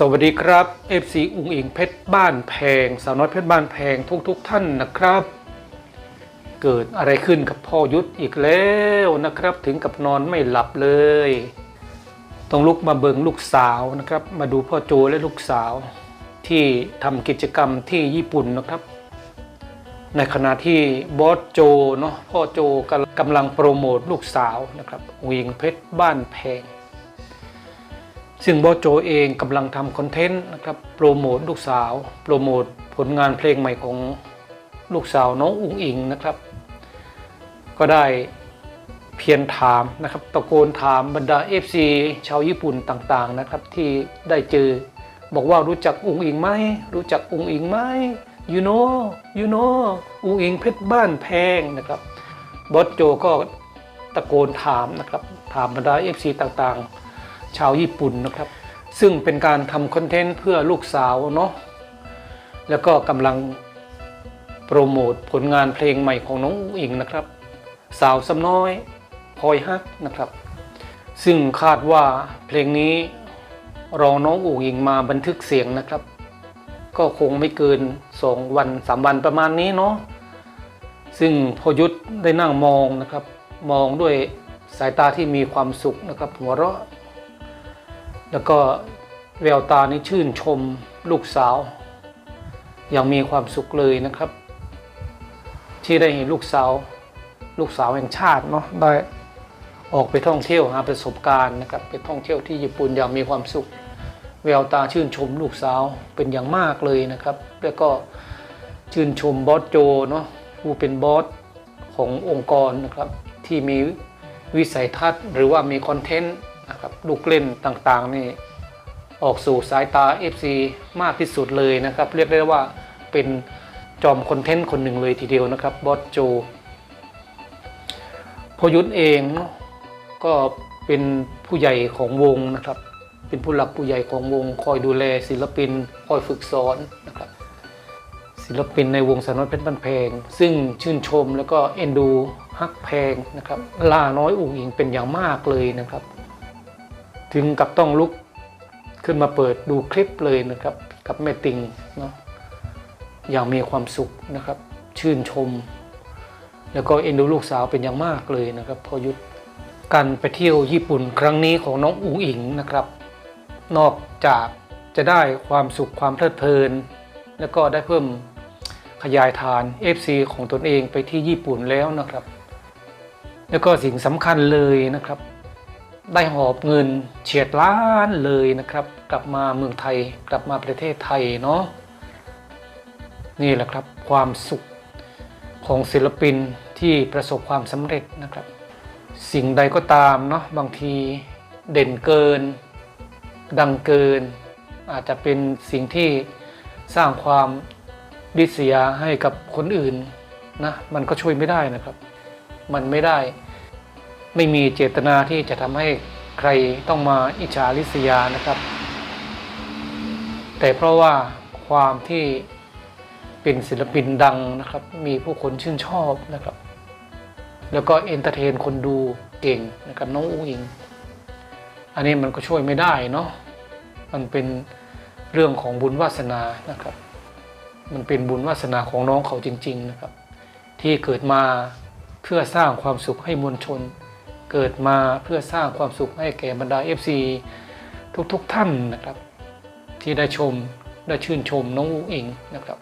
สวัสดีครับ FC อุงอิงเพชรบ้านแพงสาวน้อยเพชรบ้านแพงทุกทุกๆท่านนะครับ เกิดอะไรขึ้นกับพ่อยุทธอีกแล้วนะครับ ถึงกับนอนไม่หลับเลย ต้องลุกมาเบิงลูกสาวนะครับ มาดูพ่อโจและลูกสาว ที่ทำกิจกรรมที่ญี่ปุ่นนะครับ ในขณะที่บอสโจเนาะพ่อโจกำกำลังโปรโมทลูกสาวนะครับอุงอิงเพชรบ้านแพง ซึ่งบอโจเองกำลังทำคอนเทนต์นะครับโปรโมทลูกสาว โปรโมทผลงานเพลงใหม่ของลูกสาวน้องอุ๋งอิงนะครับ ก็ได้เพียรถามนะครับตะโกนถามบรรดา FC ชาวญี่ปุ่นต่างๆนะครับที่ได้เจอบอกว่ารู้จักอุ๋งอิงไหมรู้จักอุ๋งอิงไหม you know you know อุ๋งอิงเพชรบ้านแพงนะครับบอสโจก็ตะโกนถามนะครับถามบรรดา FC ต่างๆ ชาวญี่ปุ่นนะครับ ซึ่งเป็นการทำคอนเทนต์เพื่อลูกสาวเนาะแล้วก็กำลังโปรโมทผลงานเพลงใหม่ของน้องอู๋อิงนะครับ สาวสำน้อยพลอยฮักนะครับ ซึ่งคาดว่าเพลงนี้รอน้องอุ๋งอิงมาบันทึกเสียงนะครับ ก็คงไม่เกินสองวันสามวันประมาณนี้เนาะซึ่งพยุทธได้นั่งมองนะครับ มองด้วยสายตาที่มีความสุขนะครับ หัวเราะ แล้วก็แววตานี่ชื่นชมลูกสาว อย่างมีความสุขเลยนะครับ ที่ได้เห็นลูกสาว ลูกสาวแห่งชาติเนาะได้ออกไปท่องเที่ยวหาประสบการณ์นะครับไปท่องเที่ยวที่ญี่ปุ่นอย่างมีความสุข แววตาชื่นชมลูกสาวเป็นอย่างมากเลยนะครับ แล้วก็ชื่นชมบอสโจเนาะผู้เป็นบอสขององค์กรนะครับที่มีวิสัยทัศน์หรือว่ามีคอนเทนต์ ลูกเล่นต่างๆนี่ออกสู่สายตา FC มากที่สุดเลยนะครับ เรียกได้ว่าเป็นจอมคอนเทนต์คนหนึ่งเลยทีเดียวนะครับบอสโจพยุทธเองก็เป็นผู้ใหญ่ของวงนะครับ เป็นผู้หลักผู้ใหญ่ของวง คอยดูแลศิลปิน คอยฝึกสอนนะครับ ศิลปินในวงสาวน้อยเพชรบ้านแพงซึ่งชื่นชมแล้วก็เอ็นดูฮักแพงนะครับล่าน้อยอุ๋งอิงเป็นอย่างมากเลยนะครับ ถึงกับต้องลุกขึ้นมาเปิดดูคลิปเลยนะครับ กับแม่ติงเนาะอย่างมีความสุขนะครับ ชื่นชม แล้วก็เอ็นดูลูกสาวเป็นอย่างมากเลยนะครับพอยุทธการไปเที่ยวญี่ปุ่นครั้งนี้ของน้องอุ๋งอิงนะครับ นอกจากจะได้ความสุขความเพลิดเพลิน แล้วก็ได้เพิ่มขยายฐาน FC ของตนเองไปที่ญี่ปุ่นแล้วนะครับ แล้วก็สิ่งสำคัญเลยนะครับ ได้หอบเงินเฉียดล้านเลยนะครับ กลับมาเมืองไทยกลับมาประเทศไทยเนาะนี่แหละครับความสุขของศิลปินที่ประสบความสำเร็จนะครับ สิ่งใดก็ตามเนาะบางทีเด่นเกิน ดังเกิน อาจจะเป็นสิ่งที่สร้างความดิษยาให้กับคนอื่นนะมันก็ช่วยไม่ได้นะครับ มันไม่ได้ ไม่มีเจตนาที่จะทำให้ใครต้องมาอิจฉาริษยานะครับ แต่เพราะว่าความที่เป็นศิลปินดังนะครับ มีผู้คนชื่นชอบนะครับ แล้วก็เอนเตอร์เทนคนดูเก่งนะครับน้องอุ้งอิง อันนี้มันก็ช่วยไม่ได้เนาะมันเป็นเรื่องของบุญวาสนานะครับ มันเป็นบุญวาสนาของน้องเขาจริง ๆนะครับ ที่เกิดมาเพื่อสร้างความสุขให้มวลชน เกิดมาเพื่อสร้างความสุขให้แก่บรรดา FC ทุกๆท่านนะครับ ที่ได้ชมได้ชื่นชมน้องอุ้งอิงนะครับ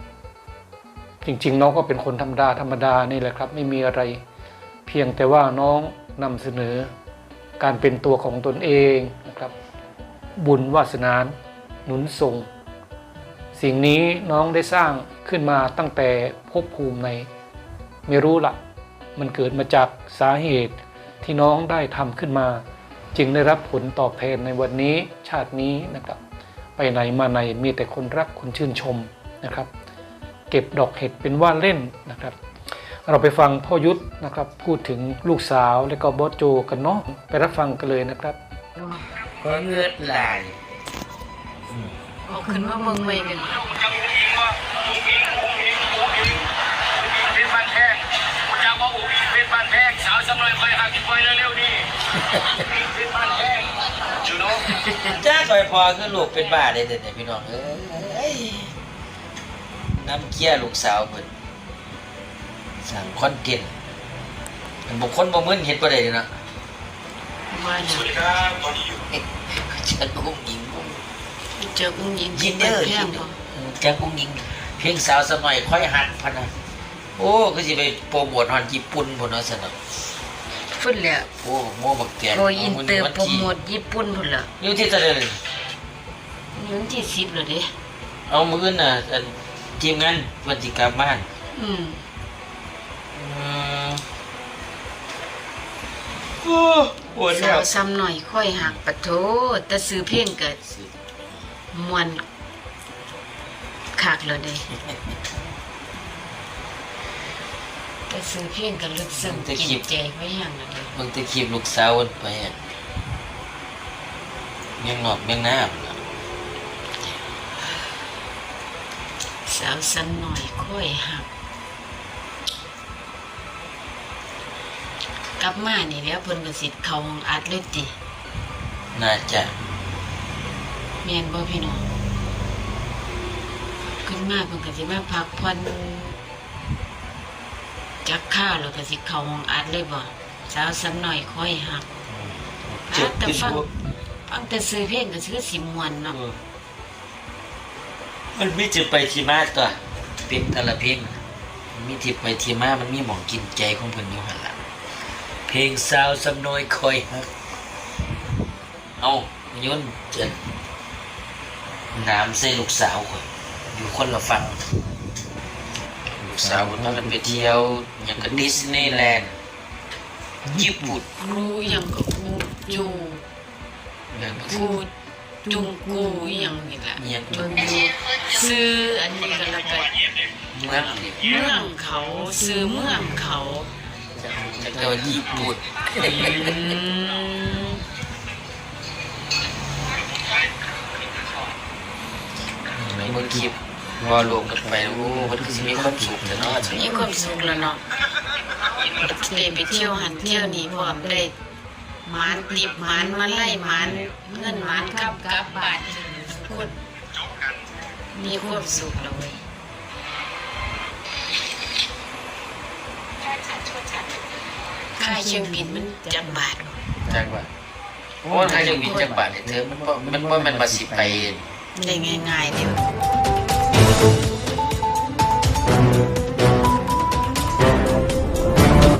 จริงๆ น้องก็เป็นคนธรรมดาธรรมดานี่แหละครับ ไม่มีอะไร เพียงแต่ว่าน้องนำเสนอการเป็นตัวของตนเองนะครับ บุญวาสนาหนุนส่ง สิ่งนี้น้องได้สร้างขึ้นมาตั้งแต่ภพภูมิใน ไม่รู้ละมันเกิดมาจากสาเหตุ ที่น้องได้ทำขึ้นมา จึงได้รับผลตอบแทนในวันนี้ชาตินี้นะครับ ไปไหนมาไหนมีแต่คนรักคนชื่นชมนะครับ เก็บดอกเห็ดเป็นว่าเล่นนะครับ เราไปฟังพ่อยุทธนะครับพูดถึงลูกสาวและก็บอสโจกันเนาะไปรับฟังกันเลยนะครับก็เงือดไหลเอาขึ้นมาเมืองไม่เป็นจังอุ้งอิงว่าอุ้ ชรบ้านแพงสาวสำน้อยคอยหักคอยเร็วๆนี่เพชรบ้านแพงจูโน่จ้าคอยพอคือลูกเป็นบ้าได้แต่พี่น้องเอ้ยน้ำเกี้ยลูกสาวเพิ่นสั่งคอนเทนต์มันบุคคลบ่มึนเฮ็ดบ่ได้เนาะว่าสน่ะวัสดีครับตอนนี้อยู่จักกุ้งยิงกุ้งเจอกุ้งยิงยินเด้อแพยิงนเด้บ่อจักกุ้งยิงเพียงสาวสมัยค่อยหัดพันนะโอ้ก็สิไปโปรโมทฮอนญี่ปุ่นพุ่นเนาะซั่นเนาะ พุ่นแหละโอ้โมบักแตกโกอินเตอร์โปรโมทญี่ปุ่นพุ่นล่ะอยู่ที่ตะเลยวันที่10แล้วเด้เอามื้อน่ะอันทีมงานวันสิกลับบ้าน อืมอืมโอ้ปวดสาแล้ววซ้ำหน่อยค่อยหักปะโถแต่ซื้อเพลงก็ม่วนคักแล้วเด้ แต่ซื้อเพลงก็ลึกซึ้งกินใจไว้อย่างนั้นเลยมึงจะคีบลูกสาวมันไปอะเมียงนอกเมียงหน้าพุ่นน่ะสาวซ้ำหน่อยค่อยหัก กลับมานี่แล้วเพิ่นก็สิเข้าห้องอัดเลยติน่าจะแม่นบ่พี่น้องขึ้นมาเพิ่นก็สิมาพักผ่อน จักข้าวแล้วก็สิเข้าห้องอัดเลยบ่สาวซ้ำหน่อยค่อยหักเจ็บแต่ขึ้นฟังพวกฟังแต่ซื้อเพลงก็คือสิม่วนเนาะเออมันมีจุดไปที่มาตัวเพลงแต่ละเพลงมันมีที่ไปที่มามันมีหมองกินใจของเพิ่นอยู่หั่นล่ะเพลงสาวสำน้อยคอยฮักเอาโยนเจนน้ำใส่ลูกสาวข่อยอยู่คนละฝั่ง ลูกสาวมันพากันไปเที่ยวอย่างกับดิสนีย์แลนด์ญี่ปุ่นครูอิหยังก็ครูจูอย่างครูจุงกูอิหยังนี่ล่ะอย่างเบิ่งอยู่ซื้ออันนี้ก็แล้วกันเมืองนี่เมืองเขาซื้อเมืองเขาจะเรียกว่าญี่ปุ่นอืมเมื่อกี้ พอรวมกันไปโอ้มันก็สิมีความสุขแต่เนาะมีความสุขแล้วเนาะได้ไปเที่ยวหันเที่ยวนี่พร้อมได้หมานติบหมานมาไล่หมานเงินหมานกลับกลับบ้านทุกคนมีความสุขแล้วเว้ยค่าเชียงบินมันจักบาทวะจังว่าโอ้ทางจังหวินจังบาทเนี่ยเธอมันบ่มันบ่แม่นมาสิไปได้ง่ายๆเดียว